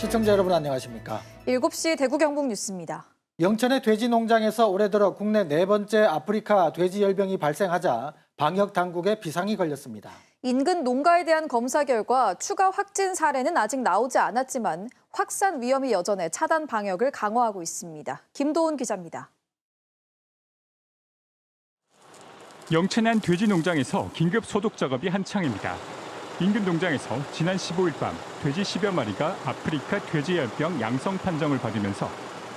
시청자 여러분 안녕하십니까? 7시 대구 경북 뉴스입니다. 영천의 돼지 농장에서 올해 들어 국내 네 번째 아프리카 돼지 열병이 발생하자 방역 당국에 비상이 걸렸습니다. 인근 농가에 대한 검사 결과 추가 확진 사례는 아직 나오지 않았지만 확산 위험이 여전해 차단 방역을 강화하고 있습니다. 김도훈 기자입니다. 영천한 돼지 농장에서 긴급 소독 작업이 한창입니다. 인근 농장에서 지난 15일 밤 돼지 10여 마리가 아프리카 돼지열병 양성 판정을 받으면서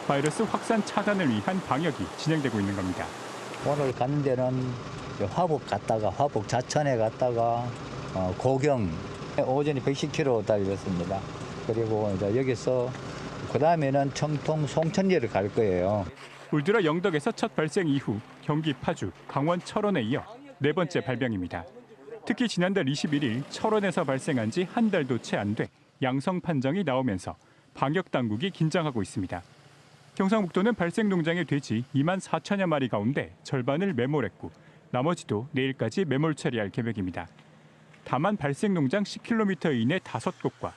바이러스 확산 차단을 위한 방역이 진행되고 있는 겁니다. 오늘 가는 데는 화북 갔다가 화북 자천에 갔다가 어, 고경 오전에 110km 달렸습니다. 그리고 이제 여기서 그 다음에는 청통 송천리를 갈 거예요. 올 들어 영덕에서 첫 발생 이후 경기 파주, 강원 철원에 이어 네 번째 발병입니다. 특히 지난달 21일 철원에서 발생한 지 한 달도 채 안 돼 양성 판정이 나오면서 방역 당국이 긴장하고 있습니다. 경상북도는 발생 농장의 돼지 2만 4천여 마리 가운데 절반을 매몰했고 나머지도 내일까지 매몰 처리할 계획입니다. 다만 발생 농장 10km 이내 5곳과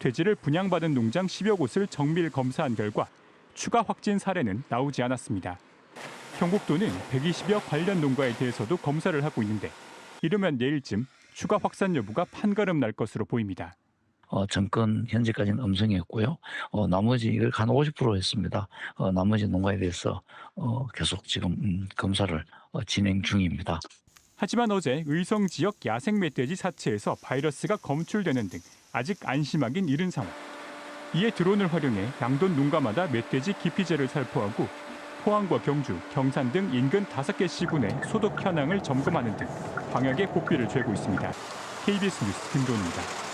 돼지를 분양받은 농장 10여 곳을 정밀 검사한 결과 추가 확진 사례는 나오지 않았습니다. 경북도는 120여 관련 농가에 대해서도 검사를 하고 있는데 이르면 내일쯤 추가 확산 여부가 판가름 날 것으로 보입니다. 어, 정권 현재까지는 음성이었고요. 어, 나머지 이걸 한 50% 했습니다. 어, 나머지 농가에 대해서 어, 계속 지금 음, 검사를 어, 진행 중입니다. 하지만 어제 의성 지역 야생 멧돼지 사체에서 바이러스가 검출되는 등 아직 안심하긴 이른 상황. 이에 드론을 활용해 양돈 농가마다 멧돼지 기피제를 살포하고 포항과 경주, 경산 등 인근 다섯 개 시군의 소독 현황을 점검하는 등 방역에 고삐를 죄고 있습니다. KBS 뉴스 김도훈입니다.